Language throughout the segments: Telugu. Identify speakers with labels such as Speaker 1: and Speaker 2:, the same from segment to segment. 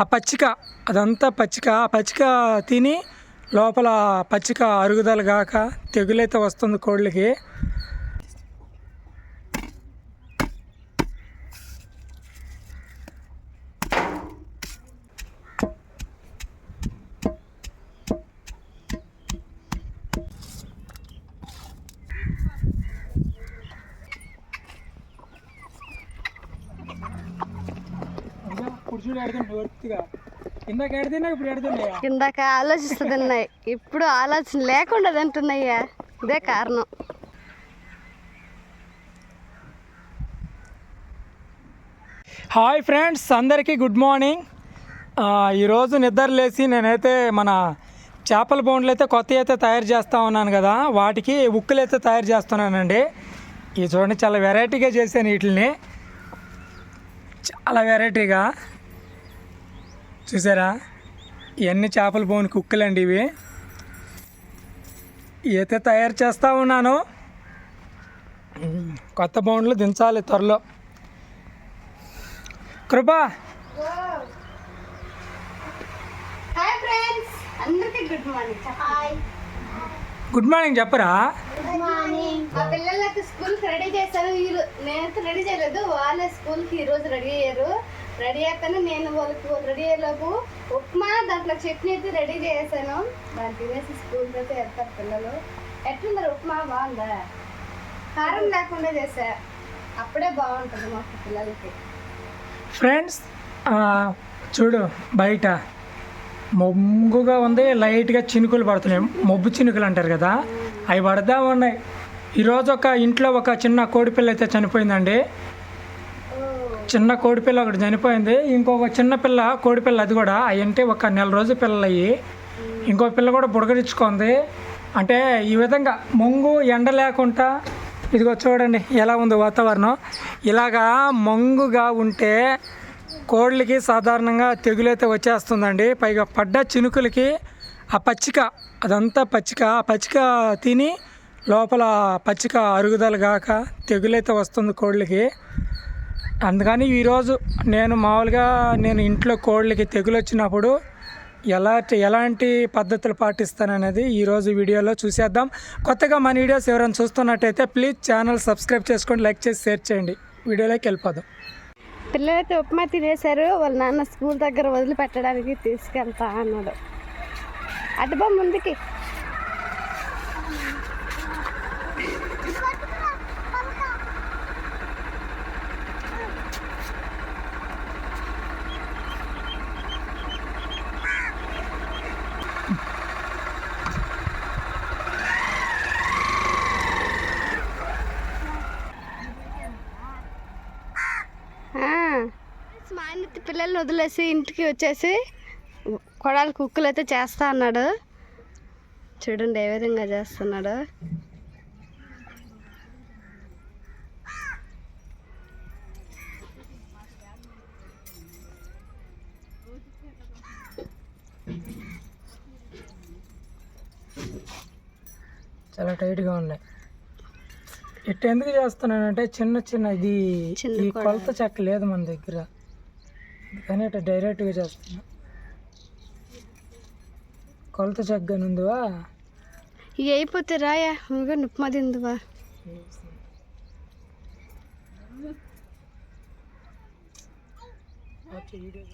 Speaker 1: ఆ పచ్చిక అదంతా పచ్చిక. ఆ పచ్చిక తిని లోపల పచ్చిక అరుగుదల గాక తెగులైతే వస్తుంది కోళ్ళకి. ఇందాక ఇప్పుడు ఎడుతున్నాయా
Speaker 2: ఇందాక ఆలోచిస్తున్నాయి ఇప్పుడు ఆలోచన లేకుండా తింటున్నాయ్యా. ఇదే కారణం.
Speaker 1: హాయ్ ఫ్రెండ్స్ అందరికీ గుడ్ మార్నింగ్. ఈరోజు నిద్ర లేచి నేనైతే మన చేపల బోన్లు అయితే కొత్త అయితే తయారు చేస్తూ ఉన్నాను కదా. వాటికి ఉక్కులు అయితే తయారు చేస్తున్నానండి. ఈ చూడండి చాలా వెరైటీగా చేశాను వీటిని చాలా వెరైటీగా చూసారా? ఇవన్నీ చేపల బోన్కి ఉక్కులండి ఇవి. అయితే తయారు చేస్తూ ఉన్నాను. కొత్త బోన్లు దించాలి త్వరలో. కృపా.
Speaker 2: గుడ్ మార్నింగ్
Speaker 1: చెప్పరా?
Speaker 2: మా పిల్లలకి స్కూల్కి రెడీ వీళ్ళు నేనైతే రెడీ చేయలేదు. వాళ్ళే స్కూల్కి ఈ రోజు రెడీ అయ్యారు. రెడీ అయ్యాకనే నేను వాళ్ళకి రెడీ అయ్యేలోపు ఉప్మా దాంట్లో చట్నీ అయితే రెడీ చేశాను. దాన్ని తినేసి స్కూల్ అయితే వెళ్తారు పిల్లలు. ఎట్లుందరు ఉప్మా? బాగుందా? కారం లేకుండా చేసా. అప్పుడే బాగుంటుంది మాకు పిల్లలకి.
Speaker 1: ఫ్రెండ్స్ చూడు బయట మొగ్గుగా ఉంది లైట్గా చినుకులు పడుతున్నాయి. మొబ్బు చినుకులు అంటారు కదా అవి పడదా ఉన్నాయి. ఈరోజు ఒక ఇంట్లో ఒక చిన్న కోడిపిల్ల అయితే చనిపోయిందండి. చిన్న కోడిపిల్ల ఒకటి చనిపోయింది. ఇంకొక చిన్న పిల్ల కోడిపిల్ల అది కూడా అవి అంటే ఒక నెల రోజు పిల్లలయ్యి ఇంకో పిల్ల కూడా బుడగరించుకుంది అంటే ఈ విధంగా మొంగు ఎండ లేకుండా ఇదిగో చూడండి ఎలా ఉంది వాతావరణం. ఇలాగా మొంగుగా ఉంటే కోళ్ళకి సాధారణంగా తెగులైతే వచ్చేస్తుందండి. పైగా పడ్డ చినుకులకి ఆ పచ్చిక అదంతా పచ్చిక ఆ పచ్చిక తిని లోపల పచ్చిక అరుగుదల కాక తెగులైతే వస్తుంది కోళ్ళకి. అందుకని ఈరోజు నేను మామూలుగా నేను ఇంట్లో కోళ్ళకి తెగులు వచ్చినప్పుడు ఎలా ఎలాంటి పద్ధతులు పాటిస్తాననేది ఈరోజు వీడియోలో చూసేద్దాం. కొత్తగా మన వీడియోస్ ఎవరైనా చూస్తున్నట్టయితే ప్లీజ్ ఛానల్ సబ్స్క్రైబ్ చేసుకోండి లైక్ చేసి షేర్ చేయండి. వీడియోలోకి వెళ్ళిపోదాం.
Speaker 2: పిల్లలైతే ఉప్మా తినేశారు వాళ్ళ నాన్న స్కూల్ దగ్గర వదిలిపెట్టడానికి తీసుకెళ్తా అన్నాడు. అటుబా ముందుకి. మా ఆయన పిల్లల్ని వదిలేసి ఇంటికి వచ్చేసి కొడాలి కుక్కలు అయితే చేస్తా అన్నాడు. చూడండి ఏ విధంగా చేస్తున్నాడు.
Speaker 1: చాలా టైట్గా ఉన్నాయి. ఇట్ ఎందుకు చేస్తున్నానంటే చిన్న చిన్న ఇది ఈ కొలత చెక్క లేదు మన దగ్గర. కానీ ఇటు డైరెక్ట్గా చేస్తున్నా. కొలత చెక్క ఉందివా?
Speaker 2: ఇక అయిపోతే రాయా. ఉప్మా తిందువా వీడియో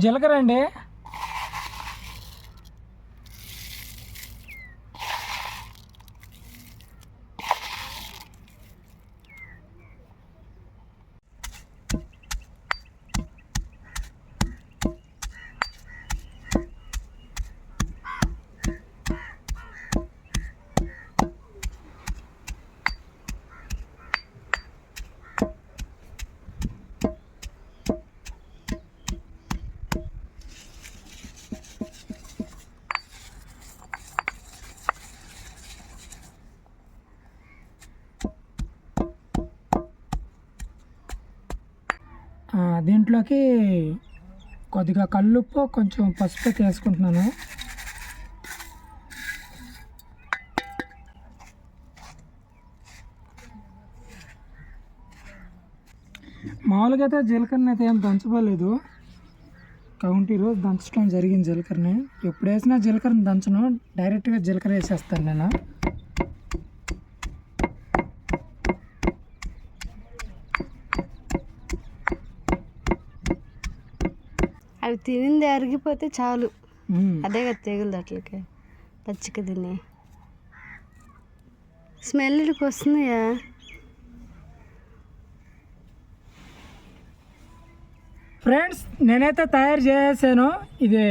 Speaker 1: జీలకర్ర అండి ఆ, దీంట్లోకి కొద్దిగా కల్లుప్పు కొంచెం పసుపు వేసుకుంటున్నాను. మామూలుగా అయితే జీలకర్రని అయితే ఏం దంచబోలేదు. కౌంటీ రోజు దంచడం జరిగింది జీలకర్రని. ఎప్పుడు వేసినా జీలకర్రని దంచను డైరెక్ట్గా జీలకర్ర వేసేస్తాను నేను.
Speaker 2: అవి తినింది అరిగిపోతే చాలు. అదే కదా తెగులు అట్లకి పచ్చిక తిని. స్మెల్ ఇక్కడికి వస్తుందియా
Speaker 1: ఫ్రెండ్స్ నేనైతే తయారు చేసాను ఇది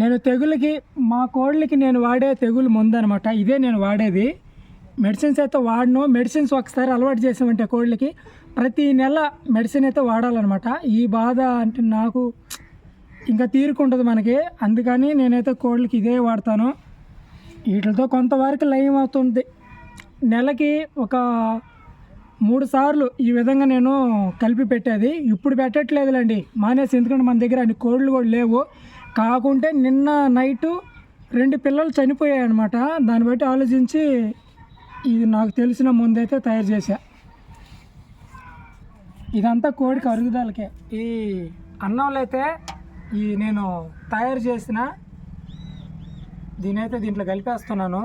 Speaker 1: నేను తెగులకి మా కోళ్ళకి నేను వాడే తెగులు మందు అనమాట ఇదే నేను వాడేది. మెడిసిన్స్ అయితే వాడను. మెడిసిన్స్ ఒకసారి అలవాటు చేసామంటే కోళ్ళకి. ప్రతి నెల మెడిసిన్ అయితే వాడాలన్నమాట. ఈ బాధ అంటే నాకు ఇంకా తీరుకుంటుంది మనకి. అందుకని నేనైతే కోళ్ళకి ఇదే వాడతాను. వీటితో కొంతవరకు లయం అవుతుంది. నెలకి ఒక మూడు సార్లు ఈ విధంగా నేను కలిపి పెట్టేది. ఇప్పుడు పెట్టట్లేదులేండి. మానేసి ఎందుకంటే మన దగ్గర అన్ని కోళ్ళు కూడా లేవు. కాకుంటే నిన్న నైటు రెండు పిల్లలు చనిపోయాయి అనమాట దాన్ని బట్టి ఆలోచించి ఇది నాకు తెలిసిన ముందైతే తయారు చేశా. ఇదంతా కోడికి అరుగుదలకే. ఈ అన్నంలో అయితే ఈ నేను తయారు చేసిన దీనైతే దీంట్లో కలిపేస్తున్నాను.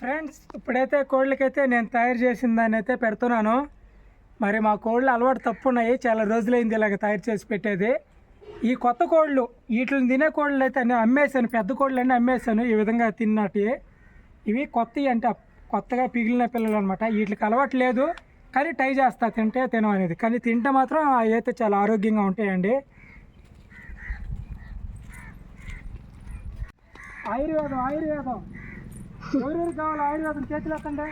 Speaker 1: ఫ్రెండ్స్ ఇప్పుడైతే కోళ్ళకైతే నేను తయారు చేసిన దాన్ని అయితే పెడుతున్నాను. మరి మా కోళ్ళు అలవాటు తప్పు ఉన్నాయి చాలా రోజులైంది ఇలాగ తయారు చేసి పెట్టేది. ఈ కొత్త కోళ్ళు వీటిని తినే కోళ్ళు అయితే నేను అమ్మేశాను పెద్ద కోళ్ళు అన్నీ అమ్మేశాను ఈ విధంగా తిన్నటి ఇవి కొత్తవి అంటే కొత్తగా పిగిలిన పిల్లలు అనమాట వీటికి అలవాటు లేదు కానీ ట్రై చేస్తా తింటే తినం అనేది. కానీ తింటే మాత్రం అవి అయితే చాలా ఆరోగ్యంగా ఉంటాయండి. ఆయుర్వేదం ఆయుర్వేదం. ఎవరెవరు కావాలి ఆయుర్వేదం చేతులు ఎత్తండి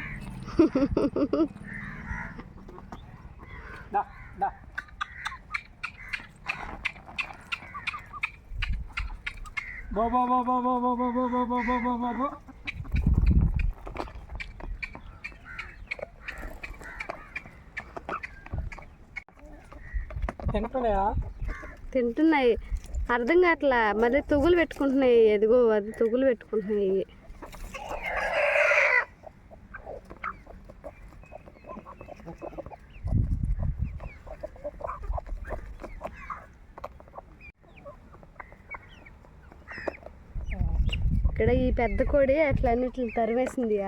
Speaker 1: దా, దా. బో బో బో బో బో బో బో బో బో బో బో బో బో. తింటున్నాయా.
Speaker 2: తింటున్నాయి అర్థం కావట్లా. మళ్ళీ తొగులు పెట్టుకుంటున్నాయి. ఎదిగో అది తొగులు పెట్టుకుంటున్నాయి ఇక్కడ ఈ పెద్ద కోడి అట్లా అన్నిటిని
Speaker 1: తరివేసింది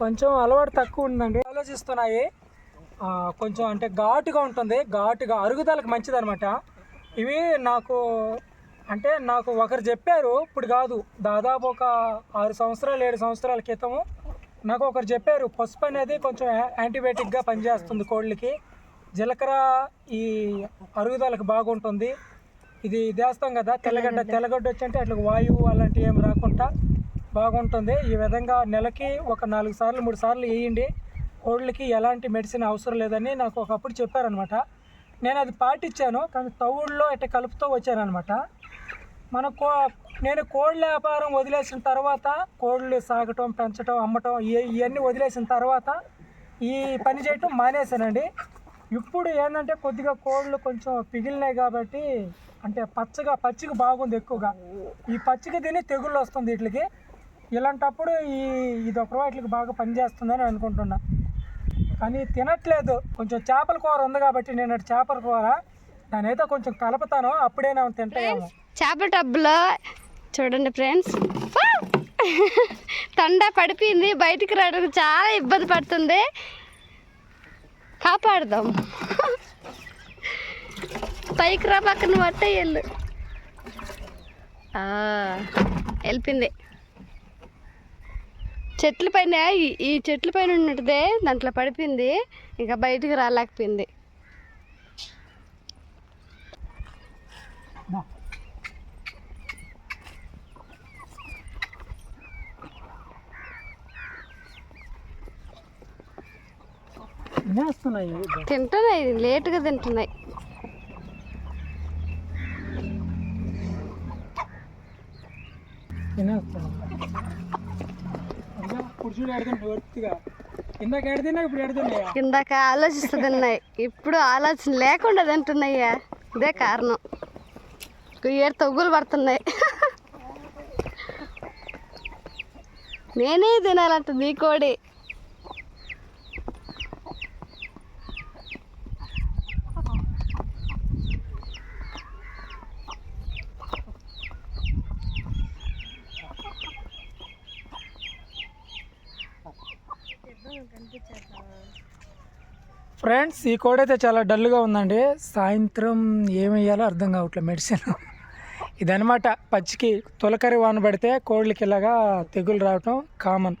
Speaker 1: కొంచెం అలవాటు తక్కువ ఉందండి. ఆలోచిస్తున్నాయి. కొంచెం అంటే ఘాటుగా ఉంటుంది. ఘాటుగా అరుగుదలకు మంచిది అనమాట ఇవి నాకు అంటే నాకు ఒకరు చెప్పారు ఇప్పుడు కాదు. దాదాపు ఒక ఆరు సంవత్సరాలు ఏడు సంవత్సరాల క్రితము నాకు ఒకరు చెప్పారు పసుపు అనేది కొంచెం యాంటీబయాటిక్గా పనిచేస్తుంది కోళ్ళకి. జీలకర్ర ఈ అరుగుదలకు బాగుంటుంది. ఇది చేస్తాం కదా? తెల్లగడ్డ తెల్లగడ్డ. వచ్చంటే అట్లా వాయువు అలాంటివి ఏం రాకుండా బాగుంటుంది. ఈ విధంగా నెలకి ఒక నాలుగు సార్లు మూడు సార్లు వేయండి. కోళ్ళకి ఎలాంటి మెడిసిన్ అవసరం లేదని నాకు ఒకప్పుడు చెప్పారనమాట నేను అది పాటించాను కానీ తవుడులో ఇట్లా కలుపుతూ వచ్చానమాట మన కో నేను కోళ్ళ వ్యాపారం వదిలేసిన తర్వాత కోళ్ళు సాగటం పెంచడం అమ్మటం ఇవన్నీ వదిలేసిన తర్వాత ఈ పని చేయటం మానేశానండి. ఇప్పుడు ఏంటంటే కొద్దిగా కోళ్ళు కొంచెం పిగిలినాయి కాబట్టి అంటే పచ్చగా పచ్చిక బాగుంది ఎక్కువగా. ఈ పచ్చిక తిని తెగుళ్ళు వస్తుంది వీటికి. ఇలాంటప్పుడు ఈ ఇది ఒక వాటికి బాగా పనిచేస్తుందని అనుకుంటున్నా. కానీ తినట్లేదు. కొంచెం చేపల కూర ఉంది కాబట్టి నేను చేపల కూర నేనైతే కొంచెం కలుపుతాను. అప్పుడే నేను
Speaker 2: చేపల టబ్లో చూడండి ఫ్రెండ్స్ తండ పడిపోయింది. బయటికి రావడానికి చాలా ఇబ్బంది పడుతుంది. కాపాడదాం. పైకి రా పక్కన పట్టే వెళ్ళు. వెళ్ళిపోయింది. చెట్ల పైన ఈ- ఈ చెట్ల పైన ఉన్నట్టుదే దాంట్లో పడిపోయింది. ఇంకా బయటికి రాలేకపోయింది.
Speaker 1: తినేస్తున్నాయి.
Speaker 2: తింటున్నాయి లేటుగా తింటున్నాయి.
Speaker 1: ఇందాక
Speaker 2: ఆలోచిస్తున్నాయి ఇప్పుడు ఆలోచన లేకుండా తింటున్నాయ్యా ఇదే కారణం. ఏడు తగ్గులు పడుతున్నాయి. నేనే తినాలంట నీ కోడి.
Speaker 1: ఫ్రెండ్స్ ఈ కోడ్ అయితే చాలా డల్గా ఉందండి. సాయంత్రం ఏం వేయాలో అర్థం కావట్లేదు మెడిసిన్. ఇదనమాట పచ్చికి తొలకరి వాన పడితే కోళ్ళకి ఇలాగా తెగులు రావటం కామన్.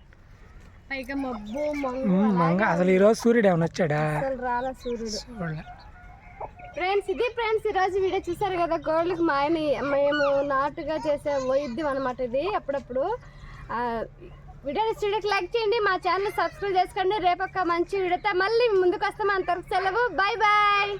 Speaker 1: మంగ అసలు ఈరోజు సూర్యుడు ఏమైనా వచ్చాడా.
Speaker 2: ఫ్రెండ్స్ ఇది ఫ్రెండ్స్ ఈరోజు వీడియో చూసారు కదా గోల్డ్కి మా ఆయన మేము నాటుగా చేసే వైద్యం అనమాట ఇది అప్పుడప్పుడు. ఆ, వీడియో వీడియోకి లైక్ చేయండి మా ఛానల్ సబ్స్క్రైబ్ చేసుకోండి. రేపొక్క మంచి వీడియోతో మళ్ళీ ముందుకు వస్తాం. అంతవరకు సెలవు. Bye bye